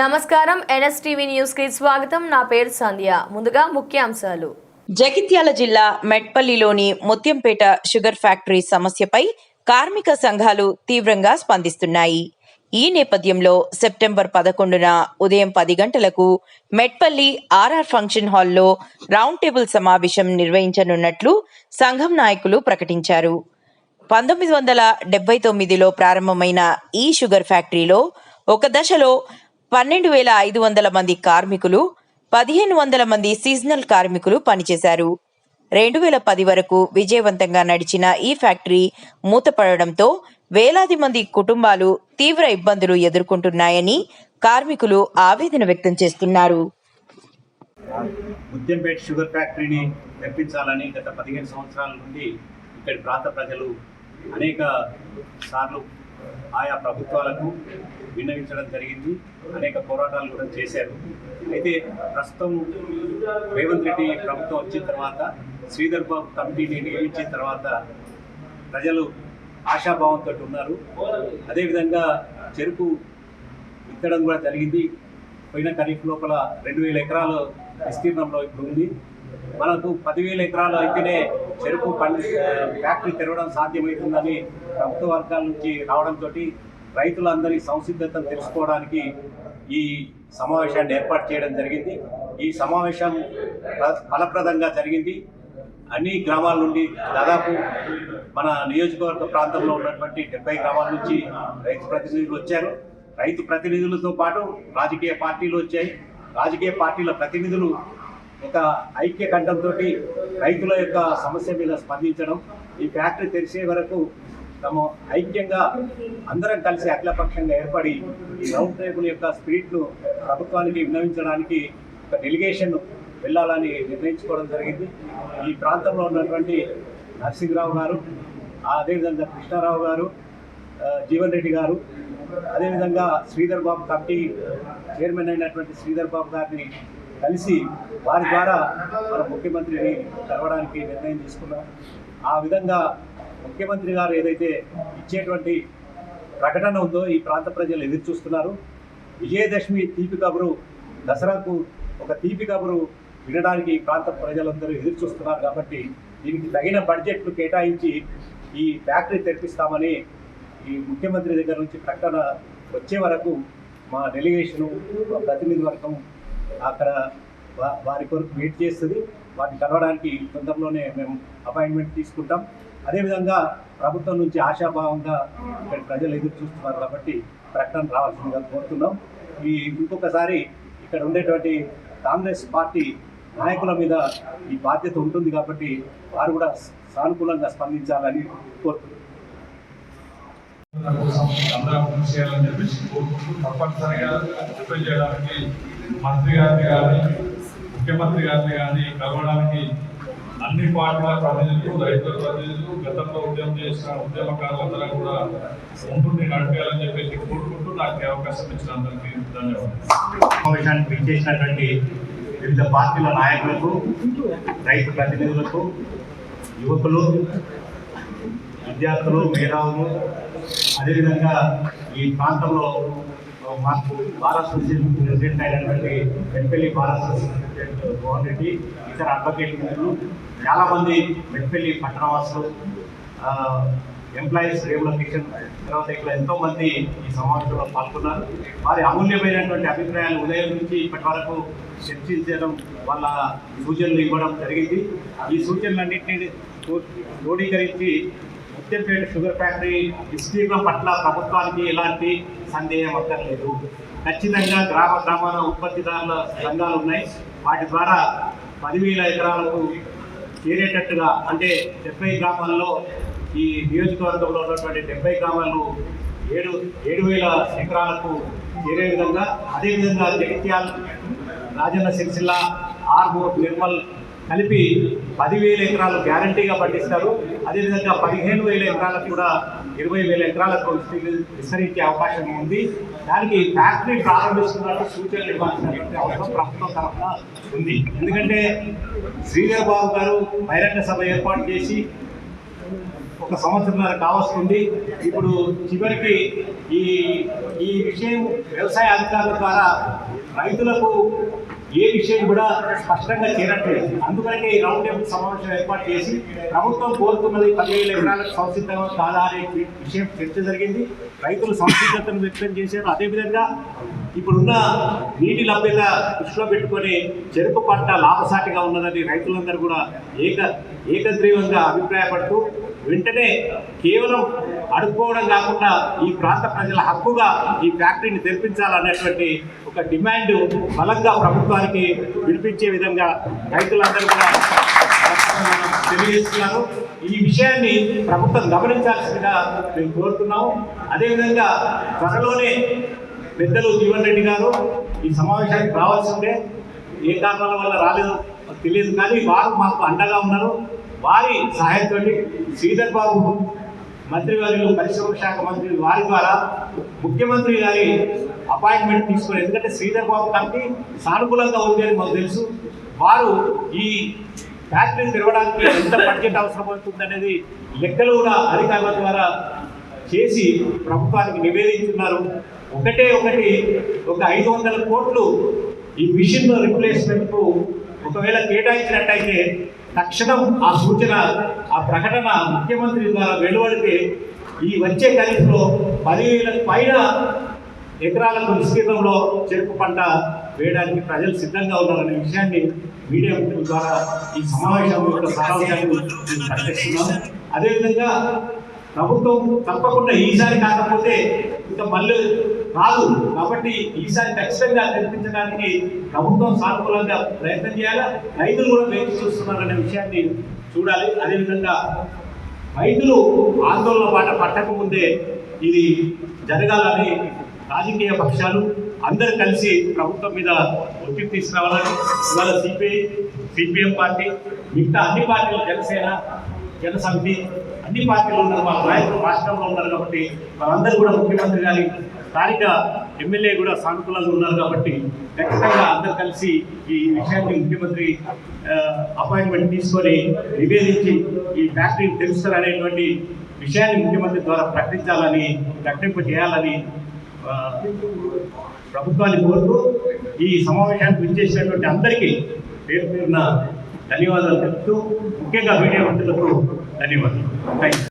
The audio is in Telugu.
నమస్కారం. ఎన్ఎస్టీవీ న్యూస్కి స్వాగతం. నా పేరు సంధ్య. ముందుగా ముఖ్యాంశాలు. జగిత్యాల జిల్లా మెట్పల్లిలోని ముత్యంపేట షుగర్ ఫ్యాక్టరీ సమస్యపై కార్మిక సంఘాలు తీవ్రంగా స్పందిస్తున్నాయి. ఈ నేపథ్యంలో సెప్టెంబర్ పదకొండున ఉదయం పది గంటలకు మెట్పల్లి ఆర్ఆర్ ఫంక్షన్ హాల్లో రౌండ్ టేబుల్ సమావేశం నిర్వహించనున్నట్లు సంఘం నాయకులు ప్రకటించారు. పంతొమ్మిది వందల డెబ్బై తొమ్మిదిలో ప్రారంభమైన ఈ షుగర్ ఫ్యాక్టరీలో ఒక దశలో పన్నెండు వేల ఐదు వందల మంది కార్మికులు పదిహేను వందల మంది సీజనల్ కార్మికులు పనిచేశారు. రెండు వేల పది వరకు విజయవంతంగా నడిచిన ఈ ఫ్యాక్టరీ మూతపడడంతో వేలాది మంది కుటుంబాలు తీవ్ర ఇబ్బందులు ఎదుర్కొంటున్నాయని కార్మికులు ఆవేదన వ్యక్తం చేస్తున్నారు. ముత్యంపేట షుగర్ ఫ్యాక్టరీని తెప్పించాలని గత పదిహేను సంవత్సరాల నుండి ఇక్కడి ప్రాంత ప్రజలు అనేక సార్లు ఆయా ప్రభుత్వాలకు విన్నవించడం జరిగింది. అనేక పోరాటాలు కూడా చేశారు. అయితే ప్రస్తుతం రేవంత్ రెడ్డి ప్రభుత్వం వచ్చిన తర్వాత శ్రీధర్ బాబు కమిటీని నియమించిన తర్వాత ప్రజలు ఆశాభావంతో ఉన్నారు. అదేవిధంగా చెరుకు విత్తడం కూడా జరిగింది. పోయిన ఖరీఫ్ లోపల రెండు వేల ఎకరాల విస్తీర్ణంలో ఇప్పుడు ఉంది. మనకు పదివేల ఎకరాలు అయితేనే చెరుకు పండి ఫ్యాక్టరీ తెరవడం సాధ్యమవుతుందని ప్రభుత్వ వర్గాల నుంచి రావడంతో రైతులందరి సంసిద్ధతను తెలుసుకోవడానికి ఈ సమావేశాన్ని ఏర్పాటు చేయడం జరిగింది. ఈ సమావేశం ఫల- ఫలప్రదంగా జరిగింది. అన్ని గ్రామాల నుండి దాదాపు మన నియోజకవర్గ ప్రాంతంలో ఉన్నటువంటి డెబ్బై గ్రామాల నుంచి రైతు ప్రతినిధులు వచ్చారు. రైతు ప్రతినిధులతో పాటు రాజకీయ పార్టీలు వచ్చాయి. రాజకీయ పార్టీల ప్రతినిధులు ఒక ఐక్య కంఠంతో రైతుల యొక్క సమస్య మీద స్పందించడం ఈ ఫ్యాక్టరీ తెరిచే వరకు తమ ఐక్యంగా అందరం కలిసి అఖిలపక్షంగా ఏర్పడి ఈ రౌండ్ టేబుల్ యొక్క స్పిరిట్ను ప్రభుత్వానికి విన్నవించడానికి ఒక డెలిగేషన్ వెళ్ళాలని నిర్ణయించుకోవడం జరిగింది. ఈ ప్రాంతంలో ఉన్నటువంటి నరసింహరావు గారు అదేవిధంగా కృష్ణారావు గారు జీవన్ రెడ్డి గారు అదేవిధంగా శ్రీధర్ బాబు కమిటీ చైర్మన్ అయినటువంటి శ్రీధర్ బాబు గారిని కలిసి వారి ద్వారా మన ముఖ్యమంత్రిని కలవడానికి నిర్ణయం తీసుకున్నాం. ఆ విధంగా ముఖ్యమంత్రి గారు ఏదైతే ఇచ్చేటువంటి ప్రకటన ఉందో ఈ ప్రాంత ప్రజలు ఎదురు చూస్తున్నారు. విజయదశమి తీపి కబురు దసరాకు ఒక తీపి కబురు వినడానికి ఈ ప్రాంత ప్రజలందరూ ఎదురు చూస్తున్నారు కాబట్టి దీనికి తగిన బడ్జెట్లు కేటాయించి ఈ ఫ్యాక్టరీ తెరిపిస్తామని ఈ ముఖ్యమంత్రి దగ్గర నుంచి ప్రకటన వచ్చే వరకు మా డెలిగేషను ప్రతినిధి వర్గం అక్కడ వారి కొరకు వెయిట్ చేస్తుంది. వాటిని కలవడానికి తొందరలోనే మేము అపాయింట్మెంట్ తీసుకుంటాం. అదేవిధంగా ప్రభుత్వం నుంచి ఆశాభావంగా ఇక్కడ ప్రజలు ఎదురు చూస్తున్నారు కాబట్టి ప్రకటన రావాల్సిందిగా కోరుతున్నాం. ఈ ఇంకొకసారి ఇక్కడ ఉండేటువంటి కాంగ్రెస్ పార్టీ నాయకుల మీద ఈ బాధ్యత ఉంటుంది కాబట్టి వారు కూడా సానుకూలంగా స్పందించాలని కోరుతున్నాం. అందరం చేయాలని చెప్పేసి కోరుకుంటూ తప్పనిసరిగా చేయడానికి మంత్రి గారిని కానీ ముఖ్యమంత్రి గారిని కానీ కలవడానికి అన్ని పార్టీల ప్రతినిధులు రైతుల ప్రతినిధులు గతంలో ఉద్యమం చేసిన ఉద్యమకారులందరూ కూడా ఉంటుంది నడిపేయాలని చెప్పేసి కోరుకుంటూ నాకు అవకాశం ఇచ్చిన అందరికీ ధన్యవాదాలు సమావేశానికి వివిధ పార్టీల నాయకులకు రైతు ప్రతినిధులకు యువకులు విద్యార్థులు మేధావులు అదేవిధంగా ఈ ప్రాంతంలో భారత్ అసోసియేషన్ ప్రెసిడెంట్ అయినటువంటి మెట్పల్లి భారత్ అసోసియేషన్ ప్రెసిడెంట్ మోహన్ రెడ్డి ఇతర అడ్వకేట్ మిత్రులు చాలామంది మెట్పల్లి పట్టణవాసులు ఎంప్లాయీస్ రివలొకేషన్ తర్వాత ఇక్కడ ఎంతో మంది ఈ సమావేశంలో పాల్గొన్నారు. వారి అమూల్యమైనటువంటి అభిప్రాయాలు ఉదయం నుంచి ఇప్పటి వరకు చర్చించడం వాళ్ళ సూచనలు ఇవ్వడం జరిగింది. ఈ సూచనలన్నింటినీ క్రోడీకరించి ముత్యంపేట షుగర్ ఫ్యాక్టరీ విస్తీర్ణం పట్ల ప్రభుత్వానికి ఎలాంటి సందేహం అక్కర్లేదు. ఖచ్చితంగా గ్రామ గ్రామాల ఉత్పత్తిదారుల సంఘాలు ఉన్నాయి. వాటి ద్వారా పదివేల ఎకరాలకు చేరేటట్టుగా అంటే డెబ్బై గ్రామాల్లో ఈ నియోజకవర్గంలో ఉన్నటువంటి డెబ్బై గ్రామాలను ఏడు ఏడు వేల ఎకరాలకు చేరే విధంగా అదేవిధంగా జగిత్యాల రాజన్న సిరిసిల్ల ఆర్మూర్ నిర్మల్ కలిపి పదివేల ఎకరాలు గ్యారంటీగా పండిస్తారు అదేవిధంగా పదిహేను వేల ఎకరాలకు కూడా ఇరవై వేల ఎకరాలకు విస్తరించే అవకాశం ఉంది. దానికి ఫ్యాక్టరీ ప్రారంభిస్తున్నట్టు సూచనలు ఇవ్వాల్సినటువంటి అవసరం ప్రభుత్వం తరఫున ఉంది. ఎందుకంటే శ్రీధర్ బాబు గారు బహిరంగ సభ ఏర్పాటు చేసి ఒక సంవత్సరంన్నర కావస్తుంది ఇప్పుడు చివరికి ఈ ఈ విషయం వ్యవసాయ అధికారుల ద్వారా రైతులకు ఏ విషయం కూడా స్పష్టంగా చేరట్లేదు అందుకనే ఈ రౌండ్ టేబుల్ సమావేశం ఏర్పాటు చేసి ప్రభుత్వం కోరుతున్నది పదివేల ఎకరాలకు సంసిద్ధంగా కాదా అనే విషయం చర్చ జరిగింది. రైతులు సంసిద్ధతను వ్యక్తం చేశారు. అదేవిధంగా ఇప్పుడున్న నీటి లభ్యత దృష్టిలో పెట్టుకొని చెరుకు పంట లాభసాటిగా ఉన్నదని రైతులందరూ కూడా ఏక ఏకగ్రీవంగా అభిప్రాయపడుతూ వెంటనే కేవలం అడుక్కోవడం కాకుండా ఈ ప్రాంత ప్రజల హక్కుగా ఈ ఫ్యాక్టరీని తెరిపించాలనేటువంటి ఒక డిమాండ్ బలంగా ప్రభుత్వానికి వినిపించే విధంగా రైతులందరూ కూడా తెలియజేస్తున్నారు. ఈ విషయాన్ని ప్రభుత్వం గమనించాల్సిందిగా మేము కోరుతున్నాము. అదేవిధంగా త్వరలోనే పెద్దలు జీవన్ రెడ్డి గారు ఈ సమావేశానికి రావాల్సిందే. ఏ కారణాల వల్ల రాలేదు తెలియదు కానీ వారు మాకు అండగా ఉన్నారు. వారి సహాయంతో శ్రీధర్ బాబు మంత్రివర్యులు పరిశ్రమ శాఖ మంత్రి వారి ద్వారా ముఖ్యమంత్రి గారి అపాయింట్మెంట్ తీసుకుని ఎందుకంటే శ్రీధర్ బాబు కమిటీ సానుకూలంగా ఉంది అని మాకు తెలుసు. వారు ఈ ఫ్యాక్టరీని తెరవడానికి ఎంత బడ్జెట్ అవసరం అవుతుంది అనేది లెక్కలు కూడా అధికారుల ద్వారా చేసి ప్రభుత్వానికి నివేదించున్నారు. ఒకటే ఒకటి ఒక ఐదు వందల కోట్లు ఈ మిషన్ రిప్లేస్మెంట్ ఒకవేళ కేటాయించినట్టయితే తక్షణం ఆ సూచన ఆ ప్రకటన ముఖ్యమంత్రి ద్వారా వెలువడితే ఈ వచ్చే ఖరీఫ్లో పదివేల పైన ఎకరాలకు విస్తీర్ణంలో చెరుకు పంట వేయడానికి ప్రజలు సిద్ధంగా ఉన్నారనే విషయాన్ని మీడియా ద్వారా ఈ సమావేశం యొక్క సారాంశాన్ని ప్రకటిస్తున్నాం. అదేవిధంగా ప్రభుత్వం తప్పకుండా ఈసారి కాకపోతే ఇంకా మళ్ళీ రాదు. కాబట్టి ఈసారి ఖచ్చితంగా తెప్పించడానికి ప్రభుత్వం సానుకూలంగా ప్రయత్నం చేయాలి? రైతులు కూడా వేచి చూస్తున్నారనే విషయాన్ని చూడాలి. అదేవిధంగా రైతులు ఆందోళన బాట పట్టకముందే ఇది జరగాలని రాజకీయ పక్షాలు అందరూ కలిసి ప్రభుత్వం మీద ఒత్తిడి తీసుకురావాలని ఇవాళ సిపిఐ సిపిఎం పార్టీ మిగతా అన్ని పార్టీలు జనసేన జనసమితి అన్ని పార్టీలు ఉన్నారు మా నాయకులు రాష్ట్రంలో ఉన్నారు కాబట్టి వాళ్ళందరూ కూడా ముఖ్యమంత్రి గారి స్థానిక ఎమ్మెల్యే కూడా సానుకూలంగా ఉన్నారు కాబట్టి ఖచ్చితంగా అందరూ కలిసి ఈ విషయాన్ని ముఖ్యమంత్రి అపాయింట్మెంట్ తీసుకొని నివేదించి ఈ ఫ్యాక్టరీని తెలుస్తారనేటువంటి విషయాన్ని ముఖ్యమంత్రి ద్వారా ప్రకటించాలని ప్రకటింప చేయాలని ప్రభుత్వాన్ని కోరుతూ ఈ సమావేశానికి విచ్చేసినటువంటి అందరికీ పేరు పేరున ధన్యవాదాలు చెప్తూ ముఖ్యంగా మీడియా మిత్రులకు ధన్యవాదాలు. Thank you